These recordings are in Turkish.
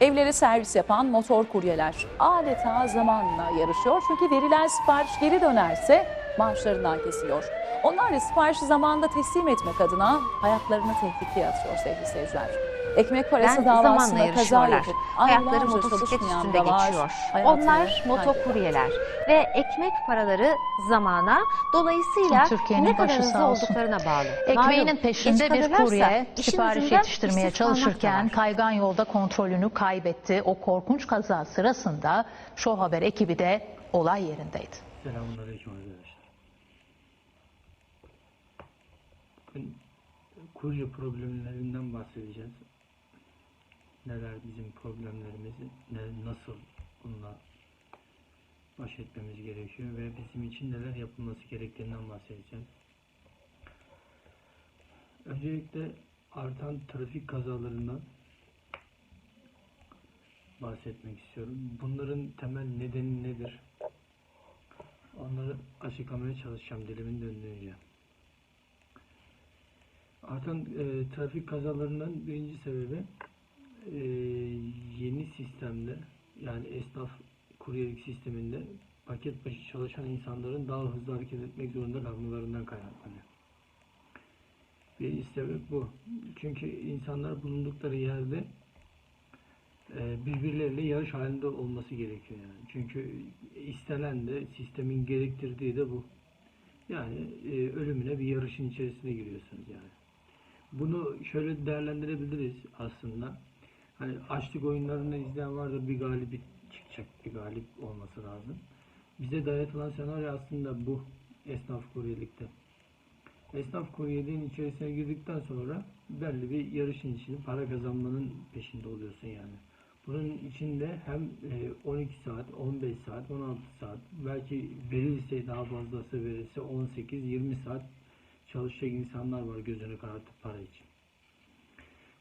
Evlere servis yapan motor kuryeler adeta zamanla yarışıyor. Çünkü verilen sipariş geri dönerse maaşlarından kesiliyor. Onlar da siparişi zamanda teslim etmek adına hayatlarını tehlikeye atıyor sevgili seyirciler. Ekmek parası Ben davasında zamanla kaza yarışıyorlar. aylarca motosiklet üstünde geçiyor. Onlar motokuryeler ve ekmek paraları zamana dolayısıyla ne kadar başı hızlı olduklarına bağlı. Ekmeğinin Malum, peşinde bir kurye sipariş yetiştirmeye çalışırken kaygan yolda kontrolünü kaybetti. O korkunç kaza sırasında Show Haber ekibi de olay yerindeydi. Selamünaleyküm arkadaşlar. Bugün kurye problemlerinden bahsedeceğiz. Neler bizim problemlerimiz, ne, nasıl bununla baş etmemiz gerekiyor ve bizim için neler yapılması gerektiğinden bahsedeceğiz. Öncelikle artan trafik kazalarından bahsetmek istiyorum. Bunların temel nedeni nedir? Onları açıklamaya çalışacağım dilimin döndüğünce. Artan e, trafik kazalarından birinci sebebi e, yeni sistemde yani esnaf kuryelik sisteminde paket başı çalışan insanların daha hızlı hareket etmek zorunda kalmalarından kaynaklanıyor. Birinci sebep bu. Çünkü insanlar bulundukları yerde e, birbirleriyle yarış halinde olması gerekiyor yani. Çünkü istenen de sistemin gerektirdiği de bu. Yani e, ölümüne bir yarışın içerisine giriyorsunuz yani. Bunu şöyle değerlendirebiliriz aslında. Hani açlık oyunlarını izleyen vardır bir galibi çıkacak bir galip olması lazım. Bize dayatılan senaryo aslında bu esnaf kuryelikte. Esnaf kuryeliğin içerisine girdikten sonra belli bir yarışın içinde para kazanmanın peşinde oluyorsun yani. Bunun içinde hem e, 12 saat, 15 saat, 16 saat, belki verilse daha fazlası verilse 18-20 saat çalışacak insanlar var gözünü karartıp para için.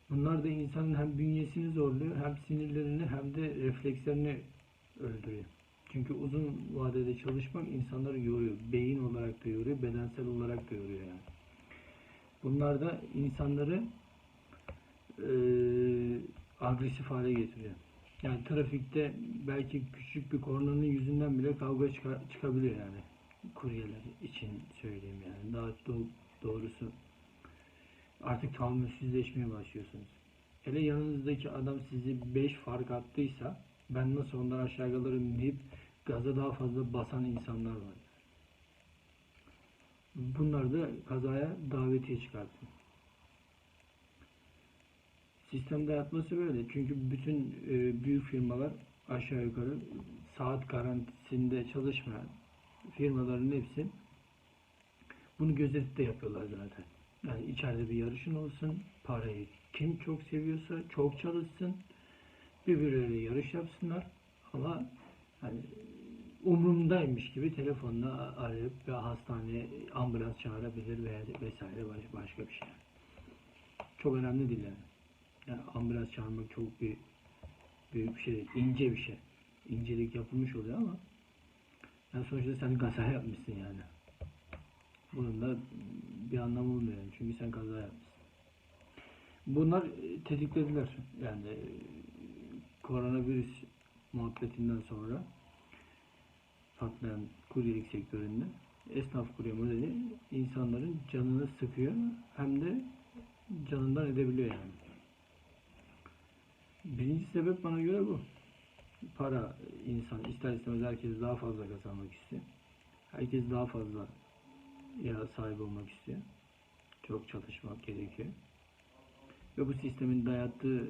Bunlar da insanın hem bünyesini zorluyor, hem sinirlerini hem de reflekslerini öldürüyor. Çünkü uzun vadede çalışmak insanları yoruyor. Beyin olarak da yoruyor, bedensel olarak da yoruyor yani. Bunlar da insanları eee agresif hale getiriyor. Yani trafikte belki küçük bir kornanın yüzünden bile kavga çıka- çıkabiliyor yani. Kuryeler için söyleyeyim yani. Daha do- doğrusu artık tahammülsüzleşmeye başlıyorsunuz. Hele yanınızdaki adam sizi 5 fark attıysa ben nasıl ondan aşağı kalırım deyip gaza daha fazla basan insanlar var. Bunlar da kazaya davetiye çıkartıyor. Sistemde yatması böyle. Çünkü bütün e, büyük firmalar aşağı yukarı saat garantisinde çalışmayan firmaların hepsi bunu gözetip de yapıyorlar zaten. Yani içeride bir yarışın olsun, parayı kim çok seviyorsa çok çalışsın, birbirleriyle yarış yapsınlar ama hani umrundaymış gibi telefonla arayıp ve hastaneye ambulans çağırabilir veya vesaire baş- başka bir şey. Çok önemli değil yani. Yani ambulans çağırmak çok bir büyük bir şey değil. ince bir şey. İncelik yapılmış oluyor ama yani sonuçta sen kaza yapmışsın yani. Bunun da bir anlamı olmuyor. Çünkü sen kaza yapmışsın. Bunlar e, tetiklediler. Yani e, koronavirüs muhabbetinden sonra patlayan kuryelik sektöründe esnaf kurye modeli insanların canını sıkıyor hem de canından edebiliyor yani. Birinci sebep bana göre bu. Para insan ister istemez herkes daha fazla kazanmak istiyor. Herkes daha fazla ya sahip olmak istiyor. Çok çalışmak gerekiyor. Ve bu sistemin dayattığı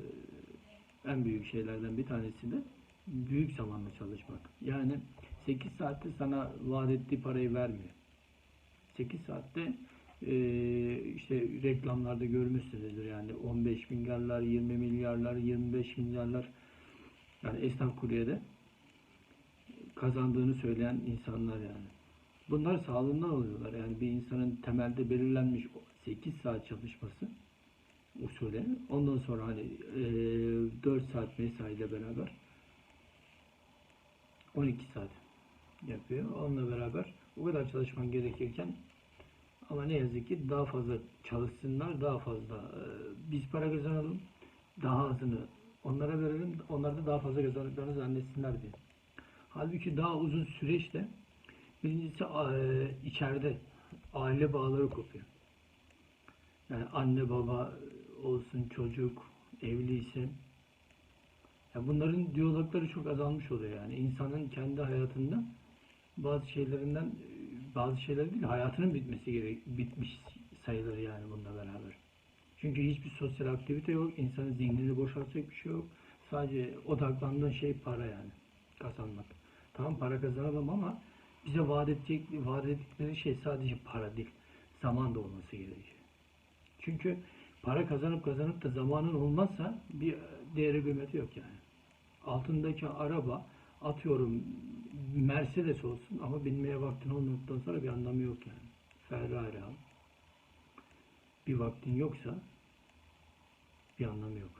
en büyük şeylerden bir tanesi de büyük zamanla çalışmak. Yani 8 saatte sana vaat ettiği parayı vermiyor. 8 saatte eee, işte reklamlarda görmüşsünüzdür yani 15 milyarlar, 20 milyarlar, 25 milyarlar yani esnaf kuryede kazandığını söyleyen insanlar yani. Bunlar sağlığından oluyorlar. Yani bir insanın temelde belirlenmiş 8 saat çalışması usulü. Ondan sonra hani eee 4 saat mesaiyle beraber 12 saat yapıyor. Onunla beraber o kadar çalışman gerekirken ama ne yazık ki daha fazla çalışsınlar, daha fazla e, biz para kazanalım, daha azını Onlara verelim, onlar da daha fazla kazandıklarını zannetsinler diye. Halbuki daha uzun süreçte birincisi eee, içeride aile bağları kopuyor. Yani anne baba olsun çocuk evliyse ya bunların diyalogları çok azalmış oluyor yani. İnsanın kendi hayatında bazı şeylerinden e, bazı şeyler değil hayatının bitmesi gerek bitmiş sayılır yani bununla beraber. Çünkü hiçbir sosyal aktivite yok. insanın zihnini boşaltacak bir şey yok. Sadece odaklandığın şey para yani. Kazanmak. Tamam para kazanalım ama bize vaat edecek, vaat ettikleri şey sadece para değil. Zaman da olması gerekiyor. Çünkü para kazanıp kazanıp da zamanın olmazsa bir değeri kıymeti yok yani. Altındaki araba atıyorum Mercedes olsun ama binmeye vaktin olmadıktan sonra bir anlamı yok yani. Ferrari al. Bir vaktin yoksa bir anlamı yok.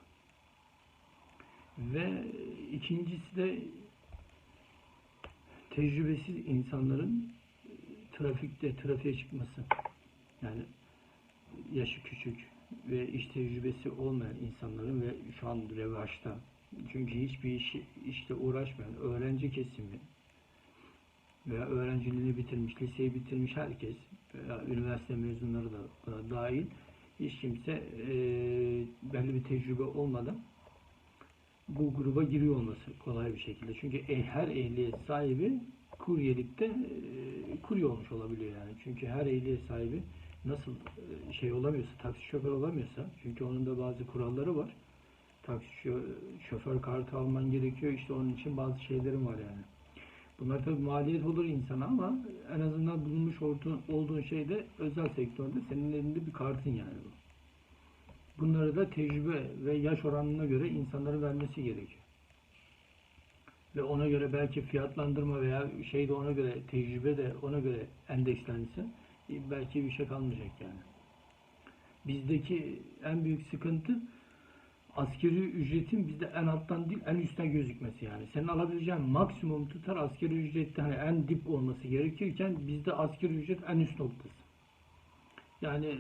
Ve ikincisi de tecrübesiz insanların trafikte trafiğe çıkması. Yani yaşı küçük ve iş tecrübesi olmayan insanların ve şu an revaçta çünkü hiçbir iş, işte uğraşmayan öğrenci kesimi veya öğrenciliğini bitirmiş, liseyi bitirmiş herkes veya üniversite mezunları da buna dahil hiç kimse e, belli bir tecrübe olmadan bu gruba giriyor olması kolay bir şekilde. Çünkü e- her ehliyet sahibi kuryelikte e, kurye olmuş olabiliyor yani. Çünkü her ehliyet sahibi nasıl e, şey olamıyorsa, taksi şoför olamıyorsa, çünkü onun da bazı kuralları var. Taksi şoför kartı alman gerekiyor. İşte onun için bazı şeylerim var yani. Bunlar tabii maliyet olur insana ama en azından bulunmuş olduğun, olduğun şey de özel sektörde senin elinde bir kartın yani bu. Bunları da tecrübe ve yaş oranına göre insanların vermesi gerekiyor. Ve ona göre belki fiyatlandırma veya şey de ona göre tecrübe de ona göre endekslense e, belki bir şey kalmayacak yani. Bizdeki en büyük sıkıntı askeri ücretin bizde en alttan değil en üstten gözükmesi yani. Senin alabileceğin maksimum tutar askeri ücrette hani en dip olması gerekirken bizde askeri ücret en üst noktası. Yani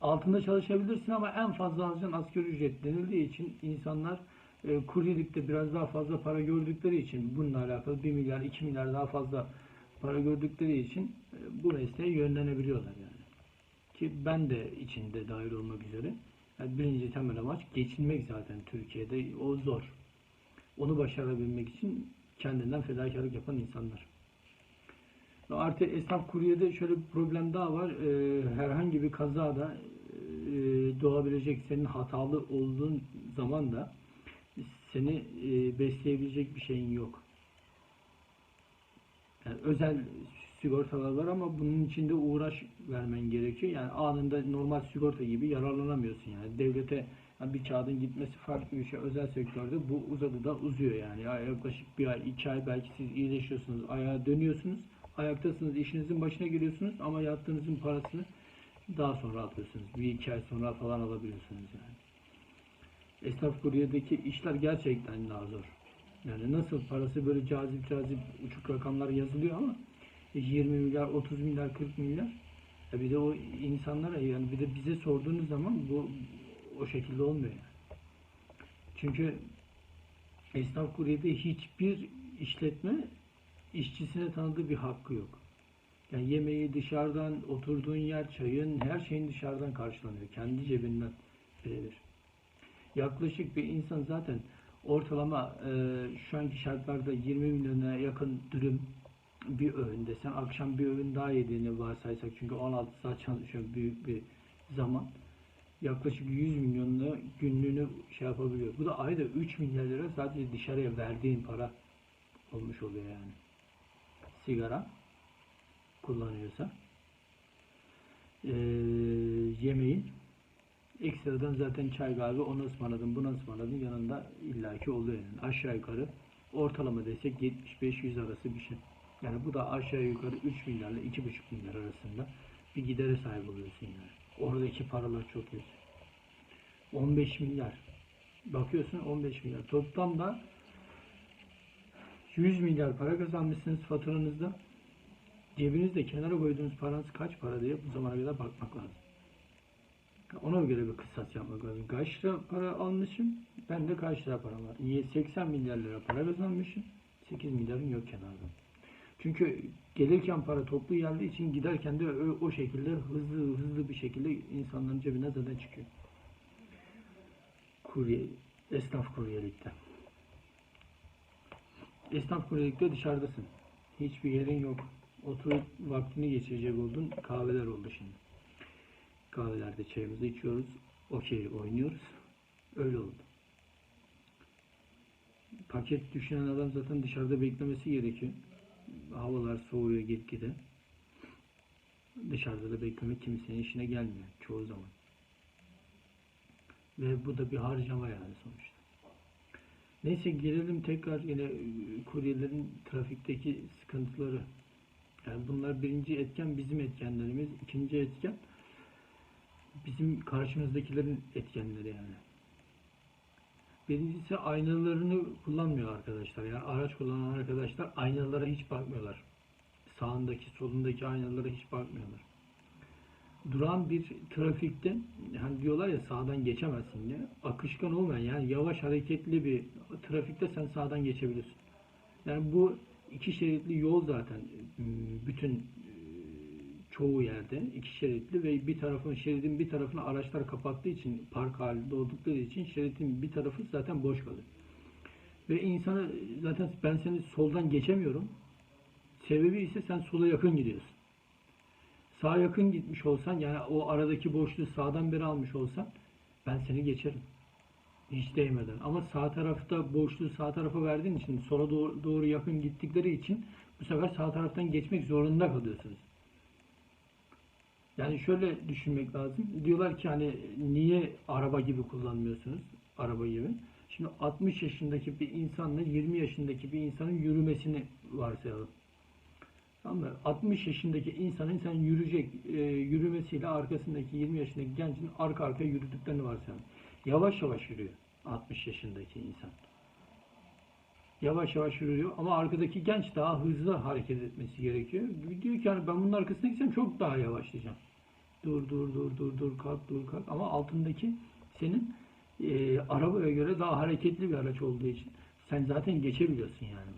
altında çalışabilirsin ama en fazla alacağın asgari ücret denildiği için insanlar e, kuryelikte biraz daha fazla para gördükleri için bununla alakalı 1 milyar 2 milyar daha fazla para gördükleri için e, bu mesleğe yönlenebiliyorlar yani. Ki ben de içinde dahil olmak üzere. Yani birinci temel amaç geçinmek zaten Türkiye'de o zor. Onu başarabilmek için kendinden fedakarlık yapan insanlar. Artı esnaf kuryede şöyle bir problem daha var. Ee, herhangi bir kazada e, doğabilecek senin hatalı olduğun zaman da seni e, besleyebilecek bir şeyin yok. Yani özel sigortalar var ama bunun içinde uğraş vermen gerekiyor. Yani anında normal sigorta gibi yararlanamıyorsun yani. Devlete yani bir kağıdın gitmesi farklı bir şey. Özel sektörde bu uzadı da uzuyor yani. Ya yaklaşık bir ay, iki ay belki siz iyileşiyorsunuz, ayağa dönüyorsunuz. Ayaktasınız, işinizin başına geliyorsunuz ama yattığınızın parasını daha sonra alıyorsunuz. Bir iki ay sonra falan alabiliyorsunuz yani. Esnaf kuryedeki işler gerçekten daha zor. Yani nasıl parası böyle cazip cazip uçuk rakamlar yazılıyor ama 20 milyar, 30 milyar, 40 milyar. Ya bir de o insanlara yani bir de bize sorduğunuz zaman bu o şekilde olmuyor yani. Çünkü esnaf kuryede hiçbir işletme işçisine tanıdığı bir hakkı yok. Yani yemeği dışarıdan, oturduğun yer, çayın, her şeyin dışarıdan karşılanıyor. Kendi cebinden verilir. Yaklaşık bir insan zaten ortalama e, şu anki şartlarda 20 milyona yakın dürüm bir öğünde. Sen akşam bir öğün daha yediğini varsaysak çünkü 16 saat çalışıyor büyük bir zaman. Yaklaşık 100 milyonla günlüğünü şey yapabiliyor. Bu da ayda 3 milyar lira sadece dışarıya verdiğin para olmuş oluyor yani. Sigara kullanıyorsa. Ee, yemeğin ekstradan zaten çay kahve onu ısmarladın bunu ısmarladın yanında illaki oluyor yani. Aşağı yukarı ortalama desek 75-100 arası bir şey. Yani bu da aşağı yukarı 3 milyarla 2,5 milyar arasında bir gidere sahip oluyorsun yani. Oradaki paralar çok yüksek. 15 milyar. Bakıyorsun 15 milyar. Toplamda 100 milyar para kazanmışsınız faturanızda. Cebinizde kenara koyduğunuz paranız kaç para diye bu zamana kadar bakmak lazım. Ona göre bir kısas yapmak lazım. Kaç lira para almışım? Ben de kaç lira para var? Niye 80 milyar lira para kazanmışım? 8 milyarın yok kenarda. Çünkü gelirken para toplu geldiği için giderken de o, şekilde hızlı hızlı bir şekilde insanların cebine zaten çıkıyor. Kurye, esnaf kuryelikte. Esnaf kuryelikte dışarıdasın. Hiçbir yerin yok. Oturup vaktini geçirecek oldun. Kahveler oldu şimdi. Kahvelerde çayımızı içiyoruz. Okey oynuyoruz. Öyle oldu. Paket düşünen adam zaten dışarıda beklemesi gerekiyor. Havalar soğuyor gitgide. Dışarıda da beklemek kimsenin işine gelmiyor çoğu zaman. Ve bu da bir harcama yani sonuçta. Neyse gelelim tekrar yine e, kuryelerin trafikteki sıkıntıları. Yani bunlar birinci etken bizim etkenlerimiz. ikinci etken bizim karşımızdakilerin etkenleri yani. Birincisi aynalarını kullanmıyor arkadaşlar. Yani araç kullanan arkadaşlar aynalara hiç bakmıyorlar. Sağındaki, solundaki aynalara hiç bakmıyorlar. Duran bir trafikte hani diyorlar ya sağdan geçemezsin diye. Akışkan olmayan yani yavaş hareketli bir trafikte sen sağdan geçebilirsin. Yani bu iki şeritli yol zaten m, bütün e, çoğu yerde iki şeritli ve bir tarafın şeridin bir tarafını araçlar kapattığı için park halinde oldukları için şeridin bir tarafı zaten boş kalır. Ve insanı zaten ben seni soldan geçemiyorum. Sebebi ise sen sola yakın gidiyorsun. Sağa yakın gitmiş olsan yani o aradaki boşluğu sağdan beri almış olsan ben seni geçerim. Hiç değmeden. Ama sağ tarafta boşluğu sağ tarafa verdiğin için sola doğru, doğru yakın gittikleri için bu sefer sağ taraftan geçmek zorunda kalıyorsunuz. Yani şöyle düşünmek lazım. Diyorlar ki hani niye araba gibi kullanmıyorsunuz? Araba gibi. Şimdi 60 yaşındaki bir insanla 20 yaşındaki bir insanın yürümesini varsayalım. Tamam mı? 60 yaşındaki insanın sen yürüyecek e, yürümesiyle arkasındaki 20 yaşındaki gencin arka arkaya yürüdüklerini varsayalım. Yavaş yavaş yürüyor 60 yaşındaki insan. Yavaş yavaş yürüyor ama arkadaki genç daha hızlı hareket etmesi gerekiyor. Diyor ki hani ben bunun arkasına gitsem çok daha yavaşlayacağım. Dur dur dur dur dur kalk dur kalk ama altındaki senin e, arabaya göre daha hareketli bir araç olduğu için sen zaten geçebiliyorsun yani.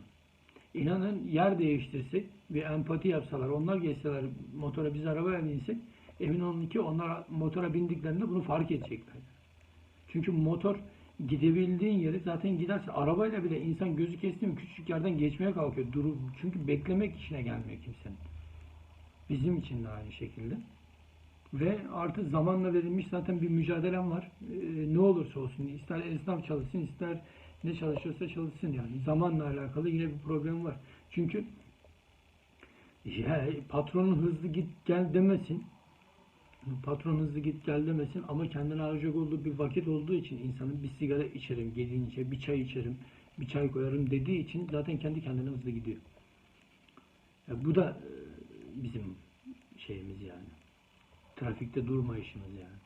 İnanın yer değiştirsek bir empati yapsalar, onlar geçseler motora biz arabaya binsek emin olun ki onlar motora bindiklerinde bunu fark edecekler. Çünkü motor gidebildiğin yeri zaten giderse arabayla bile insan gözü kesti mi küçük yerden geçmeye kalkıyor. Durup, çünkü beklemek işine gelmiyor kimsenin. Bizim için de aynı şekilde. Ve artık zamanla verilmiş zaten bir mücadelem var. Ee, ne olursa olsun ister esnaf çalışsın ister ne çalışıyorsa çalışsın yani. Zamanla alakalı yine bir problem var. Çünkü ya, patronun hızlı git gel demesin. Patron hızlı git gel demesin ama kendine harcayacak olduğu bir vakit olduğu için insanın bir sigara içerim gelince, bir çay içerim, bir çay koyarım dediği için zaten kendi kendine hızlı gidiyor. Ya bu da e, bizim şeyimiz yani. Trafikte durma işimiz yani.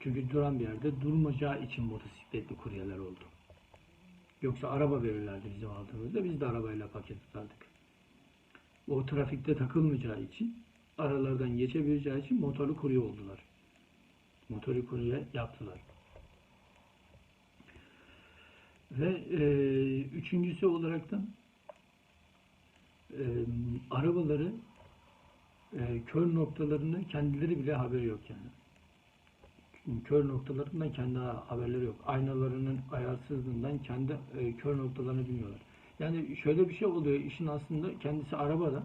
Çünkü duran bir yerde durmayacağı için motosikletli kuryeler oldu. Yoksa araba verirlerdi bizim aldığımızda biz de arabayla paket tutardık. O trafikte takılmayacağı için aralardan geçebileceği için motorlu kurye oldular. Motorlu kurye yaptılar. Ve e, üçüncüsü olarak da e, arabaları e, kör noktalarını kendileri bile haberi yok yani. Kör noktalarından kendi haberleri yok. Aynalarının ayarsızlığından kendi e, kör noktalarını bilmiyorlar. Yani şöyle bir şey oluyor işin aslında kendisi arabada.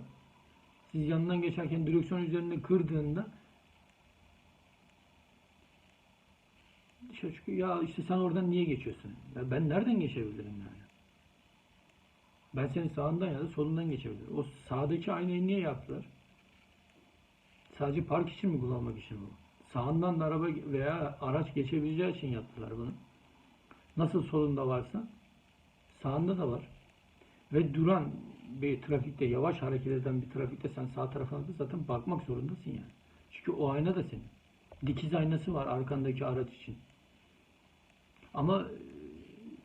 Siz yanından geçerken direksiyon üzerinde kırdığında dışarı çıkıyor. Ya işte sen oradan niye geçiyorsun? Ya ben nereden geçebilirim yani? Ben senin sağından ya da solundan geçebilirim. O sağdaki aynayı niye yaptılar? Sadece park için mi kullanmak için mi? Sağından da araba veya araç geçebileceği için yaptılar bunu. Nasıl solunda varsa sağında da var. Ve duran bir trafikte, yavaş hareket eden bir trafikte sen sağ tarafına da zaten bakmak zorundasın yani. Çünkü o ayna da senin. Dikiz aynası var arkandaki araç için. Ama e,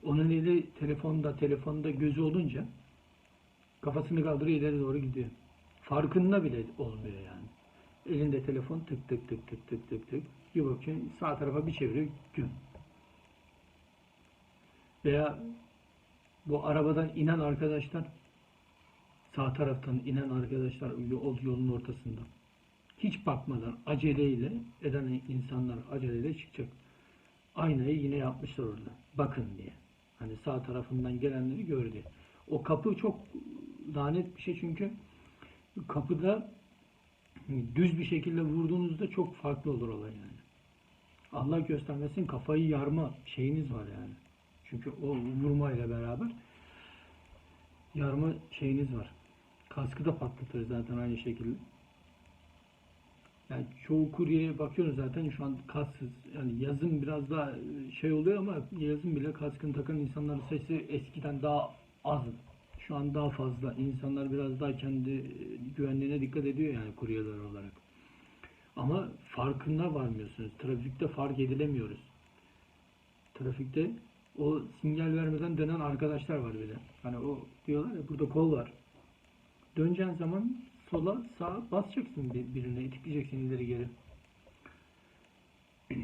onun eli telefonda, telefonda gözü olunca kafasını kaldırıyor ileri doğru gidiyor. Farkında bile olmuyor yani. Elinde telefon tık tık tık tık tık tık tık. Bir bakıyorsun sağ tarafa bir çeviriyor. Gün. Veya bu arabadan inen arkadaşlar sağ taraftan inen arkadaşlar yol, yolun ortasında hiç bakmadan aceleyle eden insanlar aceleyle çıkacak. Aynayı yine yapmışlar orada. Bakın diye. Hani sağ tarafından gelenleri gör diye. O kapı çok lanet bir şey çünkü kapıda düz bir şekilde vurduğunuzda çok farklı olur olay yani. Allah göstermesin kafayı yarma şeyiniz var yani. Çünkü o vurmayla beraber yarma şeyiniz var. Kaskı da patlatır zaten aynı şekilde. Yani çoğu kuryeye bakıyoruz zaten şu an kasksız. Yani yazın biraz daha şey oluyor ama yazın bile kaskını takan insanların sayısı eskiden daha az. Şu an daha fazla. İnsanlar biraz daha kendi güvenliğine dikkat ediyor yani kuryeler olarak. Ama farkına varmıyorsunuz. Trafikte fark edilemiyoruz. Trafikte o sinyal vermeden dönen arkadaşlar var bir de. Hani o diyorlar ya burada kol var. Döneceğin zaman sola sağa basacaksın bir- birine, itikleyeceksin ileri geri.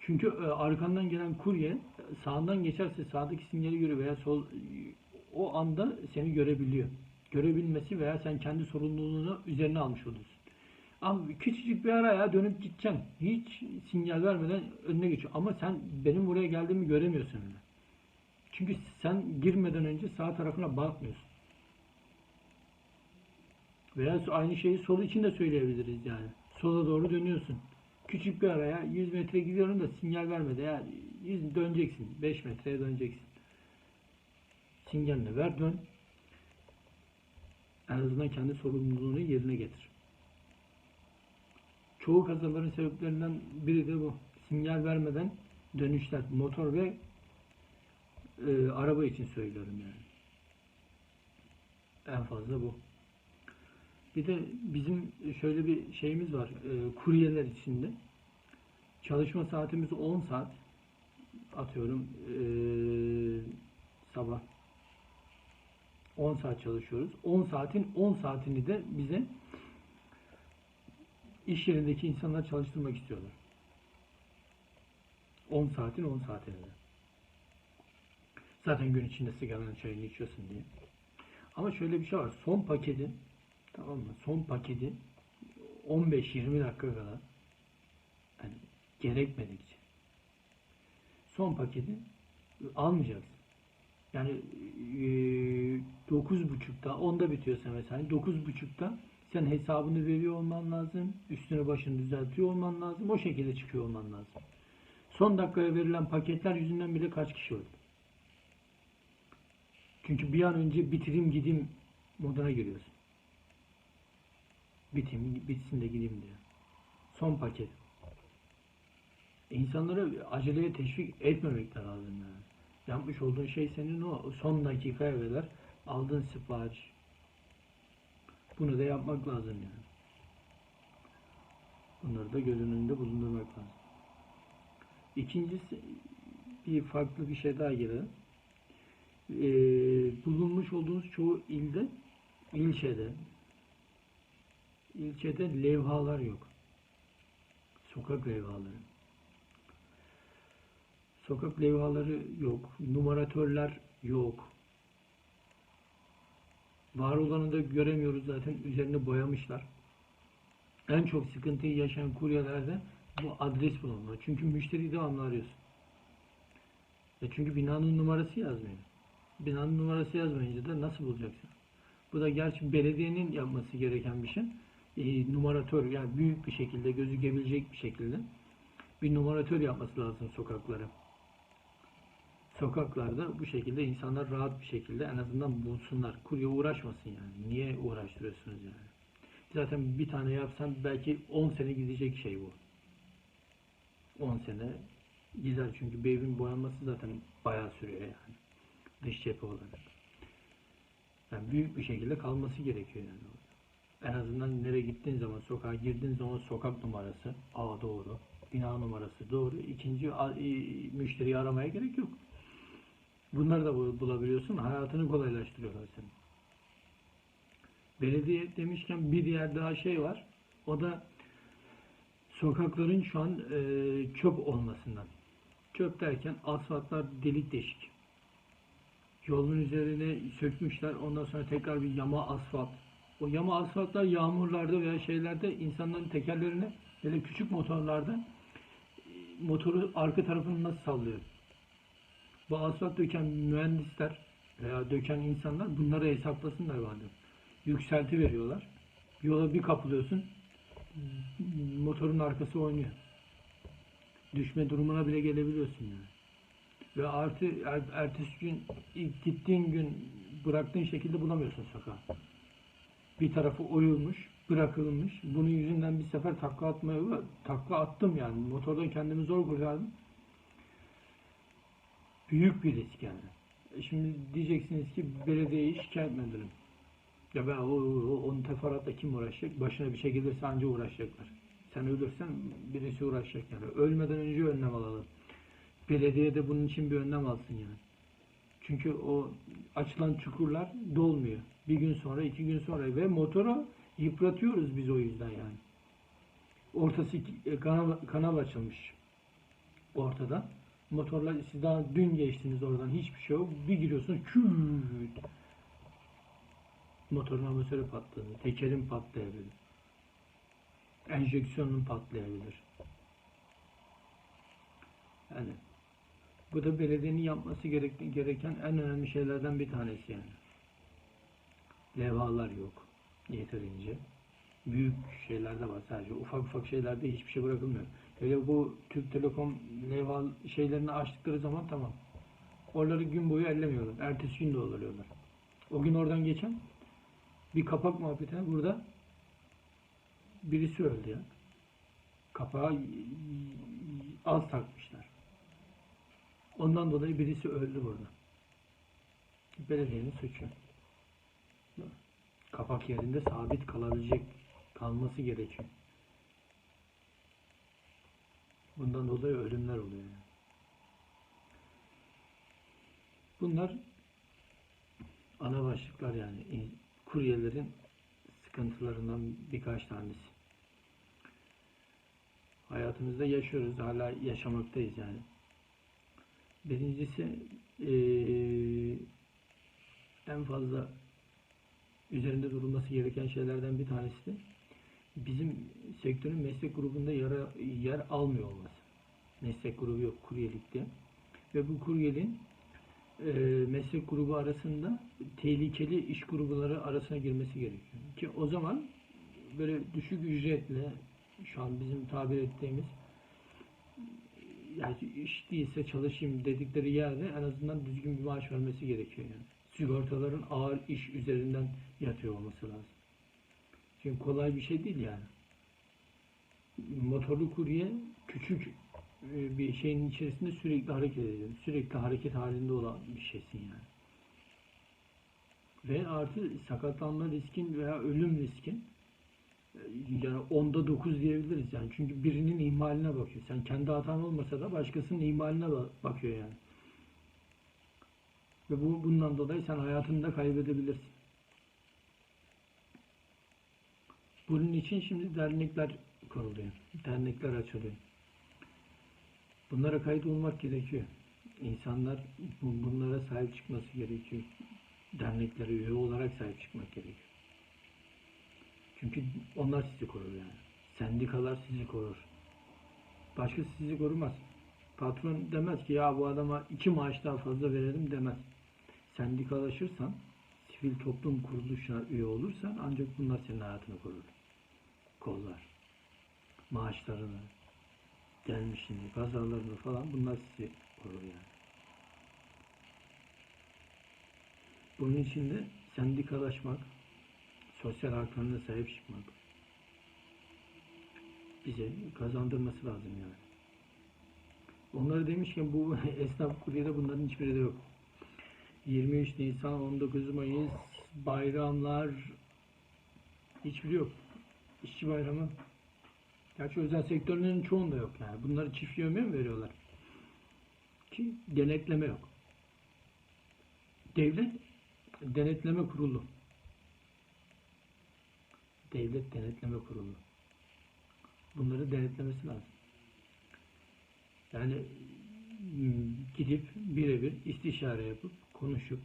Çünkü e, arkandan gelen kurye sağından geçerse sağdaki sinyali görüyor veya sol o anda seni görebiliyor. Görebilmesi veya sen kendi sorumluluğunu üzerine almış oluyorsun. Ama küçücük bir araya dönüp gideceksin. Hiç sinyal vermeden önüne geçiyor. Ama sen benim buraya geldiğimi göremiyorsun bile. Çünkü sen girmeden önce sağ tarafına bakmıyorsun. Veya aynı şeyi sol için de söyleyebiliriz yani. Sola doğru dönüyorsun. Küçük bir araya 100 metre gidiyorum da sinyal vermedi. Ya 100 döneceksin. 5 metreye döneceksin. Sinyalini ver dön. En azından kendi sorumluluğunu yerine getir. Çoğu kazaların sebeplerinden biri de bu. Sinyal vermeden dönüşler. Motor ve e, araba için söylüyorum yani. En fazla bu. Bir de bizim şöyle bir şeyimiz var. E, kuryeler içinde. Çalışma saatimiz 10 saat. Atıyorum e, sabah 10 saat çalışıyoruz. 10 saatin 10 saatini de bize iş yerindeki insanlar çalıştırmak istiyorlar. 10 saatin 10 saatini de. Zaten gün içinde sigaranın çayını içiyorsun diye. Ama şöyle bir şey var. Son paketi tamam mı? Son paketi 15-20 dakika kadar yani gerekmedikçe son paketi almayacaksın. Yani eee, 9.30'da 10'da bitiyorsa mesela 9.30'da sen hesabını veriyor olman lazım. Üstünü başını düzeltiyor olman lazım. O şekilde çıkıyor olman lazım. Son dakikaya verilen paketler yüzünden bile kaç kişi öldü. Çünkü bir an önce bitireyim gideyim moduna giriyorsun. Biteyim, bitsin de gideyim diye. Son paket. İnsanları aceleye teşvik etmemek lazım yani. Yapmış olduğun şey senin o son dakika evveler aldığın sipariş. Bunu da yapmak lazım yani. Bunları da göz önünde bulundurmak lazım. İkincisi bir farklı bir şey daha gelelim. Ee, bulunmuş olduğunuz çoğu ilde, ilçede, ilçede levhalar yok. Sokak levhaları. Sokak levhaları yok. Numaratörler yok. Var olanı da göremiyoruz zaten. Üzerini boyamışlar. En çok sıkıntıyı yaşayan kuryelerde bu adres bulamıyor. Çünkü müşteri devamlı arıyorsun. Ya çünkü binanın numarası yazmıyor. Binanın numarası yazmayınca da nasıl bulacaksın? Bu da gerçi belediyenin yapması gereken bir şey. E, numaratör yani büyük bir şekilde gözükebilecek bir şekilde bir numaratör yapması lazım sokaklara. Sokaklarda bu şekilde insanlar rahat bir şekilde en azından bulsunlar. Kurye uğraşmasın yani. Niye uğraştırıyorsunuz yani? Zaten bir tane yapsan belki 10 sene gidecek şey bu. 10 sene gider çünkü bir evin boyanması zaten bayağı sürüyor yani. Dış cephe olarak. Yani büyük bir şekilde kalması gerekiyor yani. En azından nereye gittiğin zaman, sokağa girdiğin zaman sokak numarası, A doğru, bina numarası doğru, ikinci e, müşteriyi aramaya gerek yok. Bunları da bu- bulabiliyorsun. Hayatını kolaylaştırıyorlar senin. Belediye demişken bir diğer daha şey var. O da sokakların şu an e, çöp olmasından. Çöp derken asfaltlar delik deşik. Yolun üzerine sökmüşler. Ondan sonra tekrar bir yama asfalt. O yama asfaltlar yağmurlarda veya şeylerde insanların tekerlerine böyle küçük motorlarda e, motoru arka tarafını nasıl sallıyor? Bu asfalt döken mühendisler veya döken insanlar bunları hesaplasınlar bence. Yükselti veriyorlar. Yola bir kapılıyorsun. Motorun arkası oynuyor. Düşme durumuna bile gelebiliyorsun yani. Ve artı er, ertesi gün ilk gittiğin gün bıraktığın şekilde bulamıyorsun sokağı. Bir tarafı oyulmuş, bırakılmış. Bunun yüzünden bir sefer takla atmaya takla attım yani. Motordan kendimi zor kurtardım. Büyük bir risk yani. E Şimdi diyeceksiniz ki belediyeye şikayet mi edelim? Ya ben o, o, onun teferruatla kim uğraşacak? Başına bir şey gelirse anca uğraşacaklar. Sen ölürsen birisi uğraşacak yani. Ölmeden önce önlem alalım. Belediye de bunun için bir önlem alsın yani. Çünkü o açılan çukurlar dolmuyor. Bir gün sonra, iki gün sonra ve motoru yıpratıyoruz biz o yüzden yani. Ortası e, kanal, kanal açılmış ortada. Motorlar siz daha dün geçtiniz oradan hiçbir şey yok. Bir giriyorsunuz küt. Motorun amatörü patladı. Tekerin patlayabilir. Enjeksiyonun patlayabilir. Yani bu da belediyenin yapması gerek- gereken en önemli şeylerden bir tanesi yani. Levhalar yok yeterince. Büyük şeylerde var sadece. Ufak ufak şeylerde hiçbir şey bırakılmıyor. Öyle bu Türk Telekom levha şeylerini açtıkları zaman tamam. Oraları gün boyu ellemiyorlar. Ertesi gün de oluyorlar. O gün oradan geçen bir kapak muhabbetine burada birisi öldü ya. Kapağı az takmışlar. Ondan dolayı birisi öldü burada. Belediyenin suçu. Kapak yerinde sabit kalabilecek kalması gerekiyor. Bundan dolayı ölümler oluyor. Bunlar ana başlıklar yani İn- kuryelerin sıkıntılarından birkaç tanesi. Hayatımızda yaşıyoruz, hala yaşamaktayız yani. Birincisi eee, en fazla üzerinde durulması gereken şeylerden bir tanesi de bizim sektörün meslek grubunda yer, yer almıyor olması. Meslek grubu yok kuryelikte. Ve bu kuryeliğin e, meslek grubu arasında tehlikeli iş grupları arasına girmesi gerekiyor. Ki o zaman böyle düşük ücretle şu an bizim tabir ettiğimiz yani iş değilse çalışayım dedikleri yerde en azından düzgün bir maaş vermesi gerekiyor yani. Sigortaların ağır iş üzerinden yatıyor olması lazım. Çünkü kolay bir şey değil yani. Motorlu kurye küçük e, bir şeyin içerisinde sürekli hareket ediyor. Sürekli hareket halinde olan bir şeysin yani. Ve artı sakatlanma riskin veya ölüm riskin e, yani onda dokuz diyebiliriz yani. Çünkü birinin ihmaline bakıyor. Sen kendi hatan olmasa da başkasının ihmaline ba- bakıyor yani. Ve bu bundan dolayı sen hayatını da kaybedebilirsin. Bunun için şimdi dernekler kuruluyor. Dernekler açılıyor. Bunlara kayıt olmak gerekiyor. İnsanlar bu- bunlara sahip çıkması gerekiyor. Derneklere üye olarak sahip çıkmak gerekiyor. Çünkü onlar sizi korur yani. Sendikalar sizi korur. Başkası sizi korumaz. Patron demez ki ya bu adama iki maaş daha fazla verelim demez. Sendikalaşırsan, sivil toplum kuruluşuna üye olursan ancak bunlar senin hayatını korur. Kollar. Maaşlarını, gelmişini, kazalarını falan bunlar sizi korur yani. Bunun için de sendikalaşmak, sosyal haklarına sahip çıkmak bize kazandırması lazım yani. Onları demişken bu esnaf kuryede bunların hiçbiri de yok. 23 Nisan, 19 Mayıs, bayramlar hiçbiri yok. İşçi bayramı. Gerçi özel sektörlerin çoğunda yok yani. Bunları çift yövmeye mi veriyorlar? Ki denetleme yok. Devlet denetleme kurulu. Devlet denetleme kurulu. Bunları denetlemesi lazım. Yani hmm, gidip birebir istişare yapıp konuşup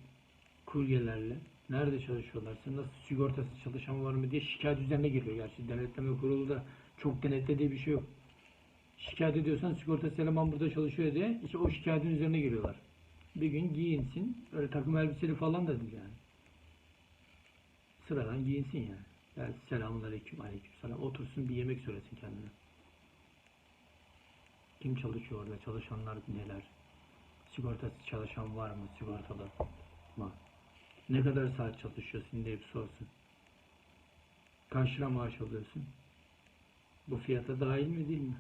kuryelerle nerede çalışıyorlarsa nasıl sigortası çalışan var mı diye şikayet üzerine geliyor. Gerçi denetleme kurulu da çok denetlediği bir şey yok. Şikayet ediyorsan sigortası eleman burada çalışıyor diye işte o şikayetin üzerine geliyorlar. Bir gün giyinsin. Öyle takım elbiseli falan değil yani. Sıradan giyinsin yani. Yani selamun aleyküm aleyküm selam. Otursun bir yemek söylesin kendine. Kim çalışıyor orada? Çalışanlar neler? Sigortası çalışan var mı? Sigortalı mı? Ne kadar saat çalışıyorsun bir sorsun. Kaç lira maaş alıyorsun? Bu fiyata dahil mi değil mi?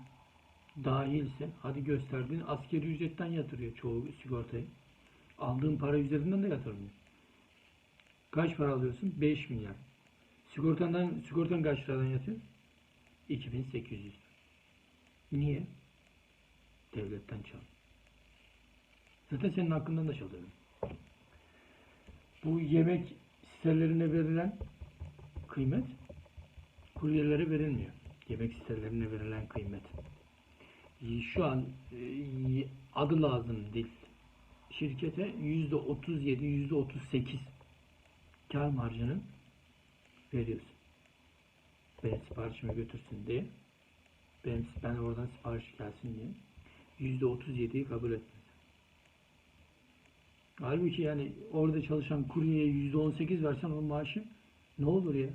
Dahilse hadi gösterdiğin askeri ücretten yatırıyor çoğu sigortayı. Aldığın para üzerinden de yatırmıyor. Kaç para alıyorsun? 5 milyar. Sigortandan sigortan kaç liradan yatıyor? 2800. Niye? Devletten çal. Zaten senin hakkından da çalıyor. Bu yemek sitelerine verilen kıymet kuryelere verilmiyor. Yemek sitelerine verilen kıymet. Şu an e, adı lazım değil. Şirkete yüzde 37, yüzde 38 kar marjını veriyorsun. Benim siparişimi götürsün diye. Benim, ben oradan sipariş gelsin diye. Yüzde 37'yi kabul etmez. Halbuki yani orada çalışan kuryeye yüzde 18 versen onun maaşı ne olur ya?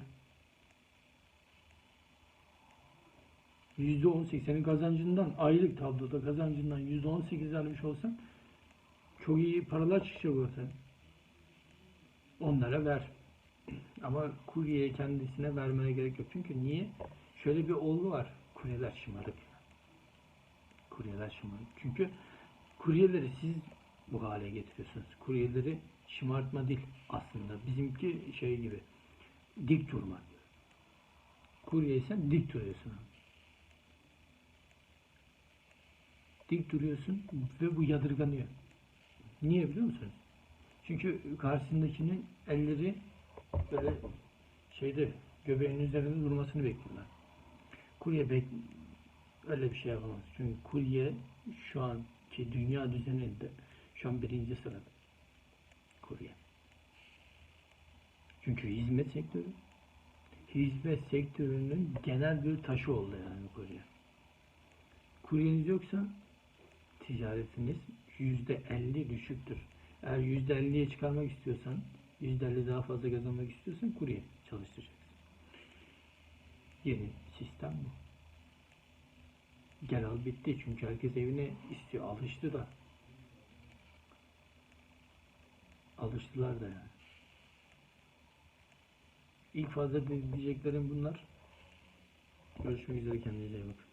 Yüzde 18 senin kazancından aylık tabloda kazancından yüzde 18 vermiş olsan çok iyi paralar çıkacak ortaya. Onlara ver. Ama kuryeye kendisine vermene gerek yok. Çünkü niye? Şöyle bir olgu var. Kuryeler şımarık. Kuryeler şımarık. Çünkü kuryeleri siz bu hale getiriyorsunuz. Kuryeleri şımartma değil aslında. Bizimki şey gibi. Dik durmak. Kuryeysen dik duruyorsun. Dik duruyorsun ve bu yadırganıyor. Niye biliyor musunuz? Çünkü karşısındakinin elleri böyle şeyde göbeğinin üzerinde durmasını bekliyorlar. Kurye bek öyle bir şey yapamaz. Çünkü kurye şu anki dünya düzeninde şu an birinci sırada. Kurye. Çünkü hizmet sektörü hizmet sektörünün genel bir taşı oldu yani kurye. Kuryeniz yoksa ticaretiniz yüzde elli düşüktür. Eğer yüzde elliye çıkarmak istiyorsan, yüzde elli daha fazla kazanmak istiyorsan kurye çalıştıracaksın. Yeni sistem bu. Gel al bitti çünkü herkes evine istiyor. Alıştı da. Alıştılar da yani. İlk fazla diyeceklerim bunlar. Görüşmek üzere kendinize iyi bakın.